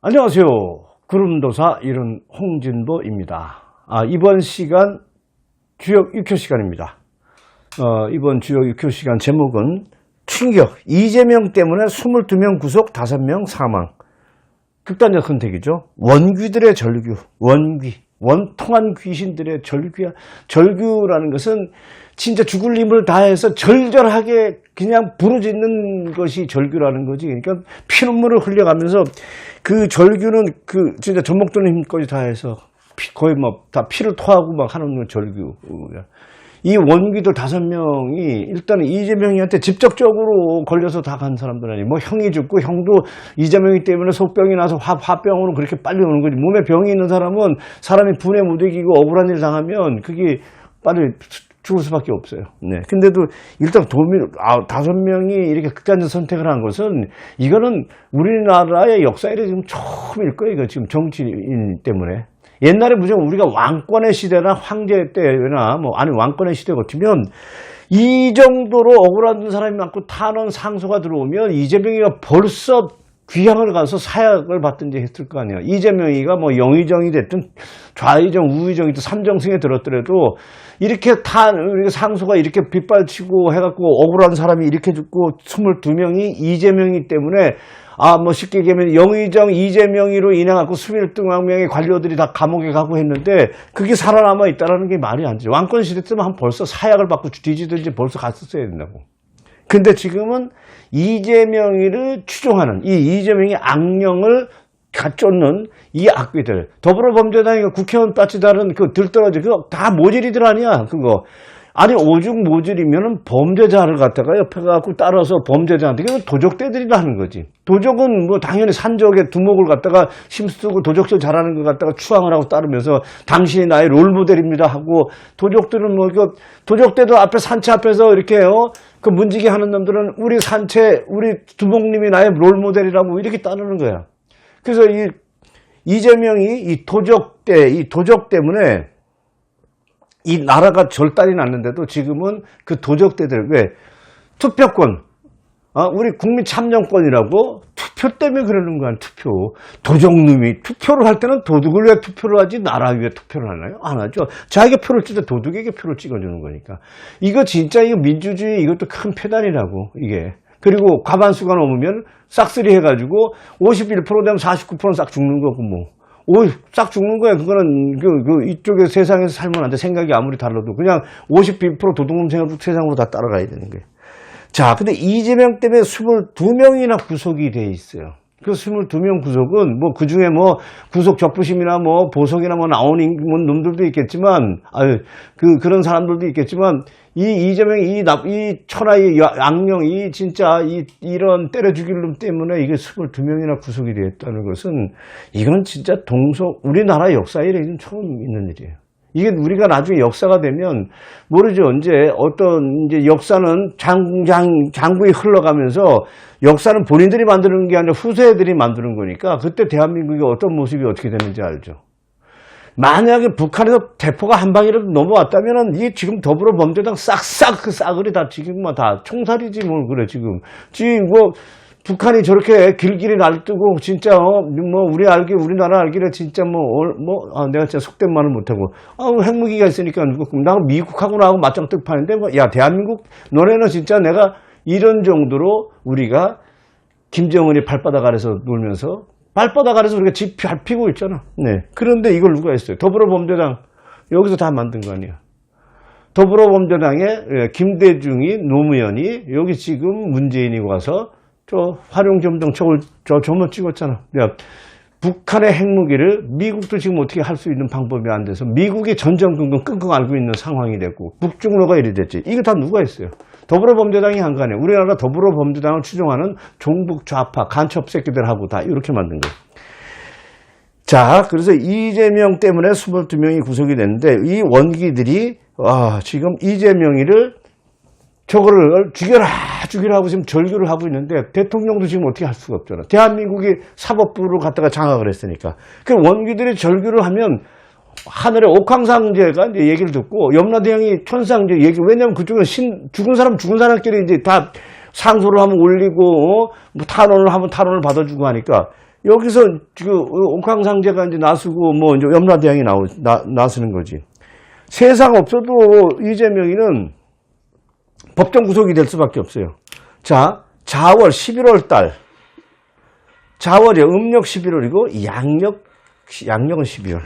안녕하세요. 구름도사 이른 홍진보입니다. 아, 이번 시간 주역 6회 시간입니다. 어, 이번 주역 6회 시간 제목은 충격, 이재명 때문에 22명 구속, 5명 사망. 극단적 선택이죠. 원귀들의 절규, 원귀, 원통한 귀신들의 절규야. 절규라는 것은 진짜 죽을 힘을 다해서 절절하게 그냥 부르짖는 것이 절규라는 거지. 그러니까 피눈물을 흘려가면서 그 절규는 그 진짜 전목 드는 힘까지 다해서 피- 거의 뭐다 피를 토하고 막 하는 절규. 이 원귀들 다섯 명이 일단은 이재명이한테 직접적으로 걸려서 다 간 사람들 아니에요. 뭐 형이 죽고 형도 이재명이 때문에 속병이 나서 화, 화병으로 그렇게 빨리 오는 거지. 몸에 병이 있는 사람은 사람이 분에 못 이기고 억울한 일 당하면 그게 빨리 죽을 수밖에 없어요. 네. 근데도 일단 도민, 아, 다섯 명이 이렇게 극단적 선택을 한 것은 이거는 우리나라의 역사에 지금 처음일 거예요. 이거 지금 정치인 때문에. 옛날에 무조건 우리가 왕권의 시대나 황제 때나 뭐 아니 왕권의 시대 같으면 이 정도로 억울한 사람이 많고 탄원 상소가 들어오면 이재명이가 벌써 귀향을 가서 사약을 받든지 했을 거 아니에요. 이재명이가 뭐 영의정이 됐든 좌의정, 우의정이 든 삼정승에 들었더라도 이렇게 탄, 이렇게 상소가 이렇게 빗발치고 해갖고 억울한 사람이 이렇게 죽고 22명이 이재명이 때문에 아, 뭐 쉽게 얘기하면 영의정 이재명이로 인해갖고 21명의 관료들이 다 감옥에 가고 했는데 그게 살아남아 있다는 게 말이 안 되죠. 왕권 시대 때면 한 벌써 사약을 받고 뒤지든지 벌써 갔었어야 된다고. 근데 지금은 이재명이를 추종하는 이 이재명의 악령을 갖쫓는 이 악귀들. 더불어범죄당이 국회의원 따지다는 그 들떨어져 그거 다 모질이들 아니야 그거. 아니 오죽 모질이면은 범죄자를 갖다가 옆에 가고 따라서 범죄자한테 그 도적대들이라 하는 거지. 도적은 뭐 당연히 산적에 두목을 갖다가 심쓰고 도적질 잘하는 것 갖다가 추앙을 하고 따르면서 당신이 나의 롤모델입니다 하고 도적들은 뭐 이거 도적대도 앞에 산채 앞에서 이렇게 어? 그 문지기 하는 놈들은 우리 산채 우리 두목님이 나의 롤모델이라고 이렇게 따르는 거야. 그래서 이 이재명이 이 도적대 이 도적 때문에 이 나라가 절단이 났는데도 지금은 그 도적대들 왜? 투표권 아, 우리 국민 참정권이라고 투표 때문에 그러는 거야 투표 도적놈이 투표를 할 때는 도둑을 위해 투표를 하지 나라 위해 투표를 하나요? 안 하죠 자기가 표를 찍을 때 도둑에게 표를 찍어주는 거니까 이거 진짜 이거 민주주의 이것도 큰 폐단이라고 이게 그리고 과반수가 넘으면 싹쓸이 해가지고 51% 되면 49%싹 죽는 거고 뭐 오, 싹 죽는 거야. 그거는, 그, 그, 이쪽에 세상에서 살면 안 돼. 생각이 아무리 달라도. 그냥 52% 도둑놈 생각으로 세상으로 다 따라가야 되는 거예요. 자, 근데 이재명 때문에 22명이나 구속이 돼 있어요. 그 22명 구속은 뭐 그 중에 뭐 구속 적부심이나 뭐 보석이나 뭐 나오는 뭐 놈들도 있겠지만, 아유, 그, 그런 사람들도 있겠지만, 이 이재명이 이 납, 이 천하의 야- 악령, 이 진짜 이, 이런 때려 죽일 놈 때문에 이게 22명이나 구속이 되었다는 것은 이건 진짜 동서, 우리나라 역사에 지금 처음 있는 일이에요. 이게 우리가 나중에 역사가 되면 모르죠. 언제 어떤 이제 역사는 장, 장, 장구에 흘러가면서 역사는 본인들이 만드는 게 아니라 후세들이 만드는 거니까 그때 대한민국이 어떤 모습이 어떻게 되는지 알죠. 만약에 북한에서 대포가 한 방이라도 넘어왔다면은 이게 지금 더불어 범죄당 싹싹 그 싸그리 다 지금 뭐다 총살이지 뭘 그래 지금 지금 뭐 북한이 저렇게 길길이 날뜨고 진짜 어, 뭐 우리 알기 우리나라 알기를 진짜 뭐뭐 아, 내가 진짜 속된 말을 못하고 아 핵무기가 있으니까 나 미국하고 나하고 맞짱 뜨고 파는데 뭐, 야 대한민국 너네는 진짜 내가 이런 정도로 우리가 김정은이 발바닥 아래서 놀면서 발바닥 아래서 우리가 집 밟히고 있잖아. 네. 그런데 이걸 누가 했어요? 더불어범죄당 여기서 다 만든 거 아니야. 더불어범죄당의 예, 김대중이 노무현이 여기 지금 문재인이 와서 저 활용점등 저걸 저 저만 찍었잖아. 야, 북한의 핵무기를 미국도 지금 어떻게 할 수 있는 방법이 안 돼서 미국이 전전긍긍 끙끙 앓고 있는 상황이 됐고 북중로가 이리 됐지. 이거 다 누가 했어요? 더불어범죄당이 한 거 아니에요. 우리나라 더불어범죄당을 추종하는 종북 좌파 간첩 새끼들하고 다 이렇게 만든 거예요. 자, 그래서 이재명 때문에 22명이 구속이 됐는데 이 원기들이 와, 지금 이재명이를 저거를 죽여라, 죽여라 하고 지금 절규를 하고 있는데 대통령도 지금 어떻게 할 수가 없잖아. 대한민국이 사법부를 갖다가 장악을 했으니까. 그 원기들이 절규를 하면 하늘의 옥황상제가 이제 얘기를 듣고 염라대왕이 천상제 얘기 왜냐면 그쪽은 신 죽은 사람 죽은 사람끼리 이제 다 상소를 하면 올리고 어? 뭐 탄원을 하면 탄원을 받아주고 하니까 여기서 그 옥황상제가 이제 나서고 뭐 염라대왕이 나오 나, 나서는 거지. 세상 없어도 이재명이는 법정 구속이 될 수밖에 없어요. 자, 자월 11월 달. 자월이 음력 11월이고 양력 양력은 12월.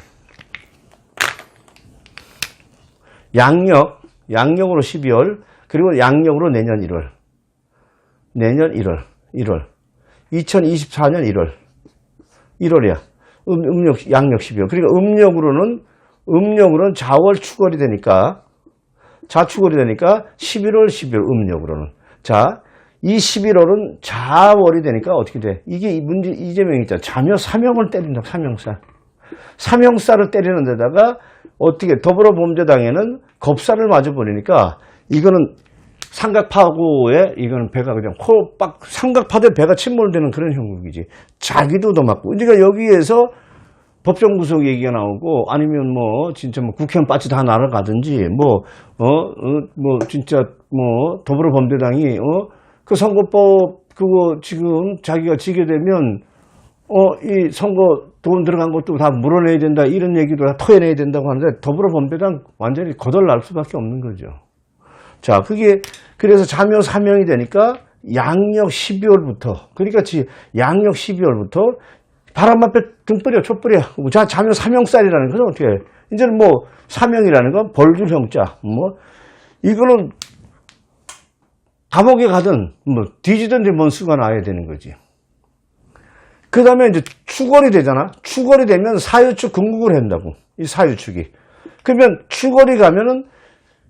양력 양력으로 12월 그리고 양력으로 내년 1월. 내년 1월. 1월. 2024년 1월. 1월이야. 음, 음력 양력 12월. 그러니까 음력으로는 음력으로는 자월 추월이 되니까 자축월이 되니까 11월 12월 음력으로는 자, 이 11월은 자월이 되니까 어떻게 돼? 이게 이 문제 이재명이 있잖아. 자녀 사명을 때린다. 사명살. 사명살을 때리는 데다가 어떻게 더불어범죄당에는 겁살을 맞아 버리니까 이거는 삼각파고에 이거는 배가 그냥 코빡 삼각파도에 배가 침몰되는 그런 형국이지. 자기도 더 맞고. 그러니까 여기에서 법정 구속 얘기가 나오고 아니면 뭐 진짜 뭐 국회의원 빠지 다 날아가든지 뭐어뭐 진짜 뭐 더불어범죄당이 어그 선거법 그거 지금 자기가 지게 되면 어 이 선거 돈 들어간 것도 다 물어내야 된다 이런 얘기도 다 토해내야 된다고 하는데 더불어범죄당 완전히 거덜날 수밖에 없는 거죠. 자 그게 그래서 자묘 사명이 되니까 양력 12월부터 그러니까 지 양력 12월부터 바람 앞에 등불이야, 촛불이야. 자, 자면 사명살이라는 것은 어떻게 해? 이제는 뭐, 사명이라는 건 벌줄 형자. 뭐, 이거는 감옥에 가든, 뭐, 뒤지든지 뭔 수가 나야 되는 거지. 그 다음에 이제 추월이 되잖아. 추월이 되면 사유축 궁극을 한다고. 이 사유축이. 그러면 추월이 가면은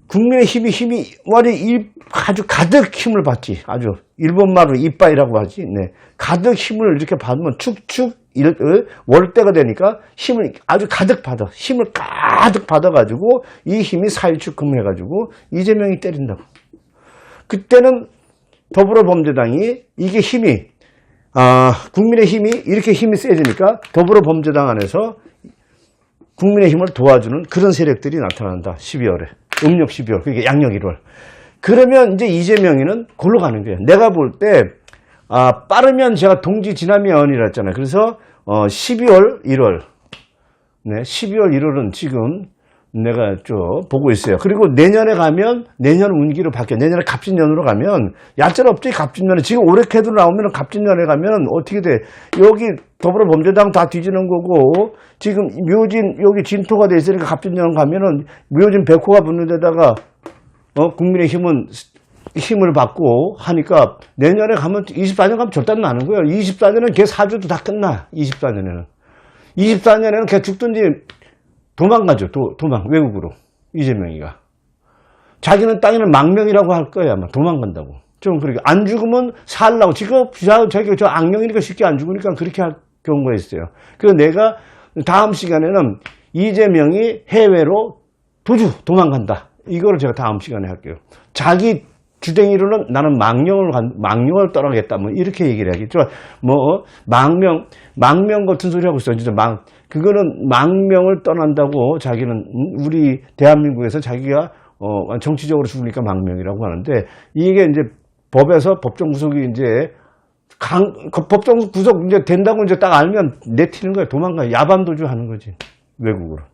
국민의 힘이 힘이 월이 아주 가득 힘을 받지. 아주 일본말로 이빠이라고 하지. 네. 가득 힘을 이렇게 받으면 축축 일, 월대가 되니까 힘을 아주 가득 받아. 힘을 가득 받아가지고 이 힘이 사유축금해가지고 이재명이 때린다고. 그때는 더불어범죄당이 이게 힘이 아, 국민의 힘이 이렇게 힘이 세지니까 더불어범죄당 안에서 국민의 힘을 도와주는 그런 세력들이 나타난다. 12월에. 음력 12월. 그게 양력 1월. 그러면 이제 이재명이는 골로 가는 거예요. 내가 볼 때, 아, 빠르면 제가 동지 지나면이라 했잖아요. 그래서, 어, 12월, 1월. 네, 12월, 1월은 지금 내가 좀 보고 있어요. 그리고 내년에 가면 내년 운기로 바뀌어. 내년에 갑진년으로 가면 야짤없지 갑진년에 지금 올해 캐도 나오면 갑진년에 가면 어떻게 돼? 여기 더불어범죄당 다 뒤지는 거고 지금 묘진 여기 진토가 돼 있으니까 갑진년 가면은 묘진 백호가 붙는 데다가 어 국민의힘은 힘을 받고 하니까 내년에 가면 24년 가면 절단 나는 거예요. 24년은 걔 사주도 다 끝나. 24년에는 24년에는 걔 죽든지 도망가죠. 도, 도망 외국으로 이재명이가 자기는 땅에는 망명이라고 할 거야 아마 도망간다고. 좀 그렇게 안 죽으면 살라고 지금 자기가 저 악령이니까 쉽게 안 죽으니까 그렇게 할 경우가 있어요. 그래서 내가 다음 시간에는 이재명이 해외로 도주 도망간다. 이거를 제가 다음 시간에 할게요. 자기 주댕이로는 나는 망령을 간, 망령을 떠나겠다. 뭐 이렇게 얘기를 하겠죠. 뭐 망명 망명 같은 소리 하고 있어. 진짜 망 그거는 망명을 떠난다고 자기는 우리 대한민국에서 자기가 어 정치적으로 죽으니까 망명이라고 하는데 이게 이제 법에서 법정 구속이 이제 강, 그 법정 구속 이제 된다고 이제 딱 알면 내튀는 거야. 도망가. 야반 도주하는 거지. 외국으로.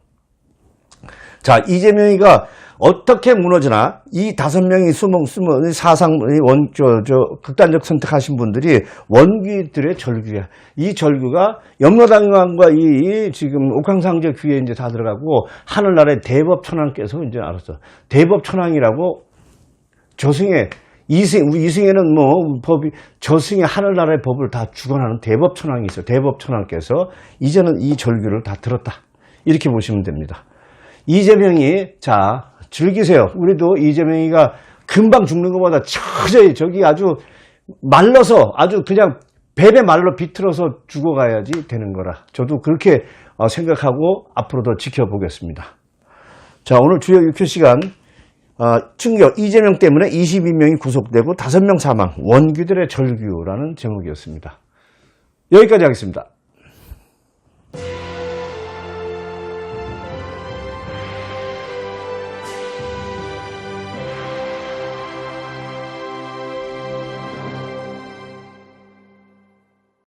자, 이재명이가 어떻게 무너지나 이 다섯 명이 숨은 숨은 사상 원저 저 극단적 선택하신 분들이 원귀들의 절규야. 이 절규가 염라당왕과 이, 이 지금 옥황상제 귀에 이제 다 들어가고 하늘나라의 대법 천왕께서 이제 알았어. 대법 천왕이라고 저승에 이승 이승에는 뭐 법이 저승의 하늘나라의 법을 다 주관하는 대법 천왕이 있어. 요 대법 천왕께서 이제는 이 절규를 다 들었다. 이렇게 보시면 됩니다. 이재명이 자 즐기세요. 우리도 이재명이가 금방 죽는 것보다 처저히 저기 아주 말라서 아주 그냥 배배 말로 비틀어서 죽어가야지 되는 거라. 저도 그렇게 어, 생각하고 앞으로도 지켜보겠습니다. 자 오늘 주요 6회 시간 어, 충격 이재명 때문에 22명이 구속되고 5명 사망 원규들의 절규라는 제목이었습니다. 여기까지 하겠습니다.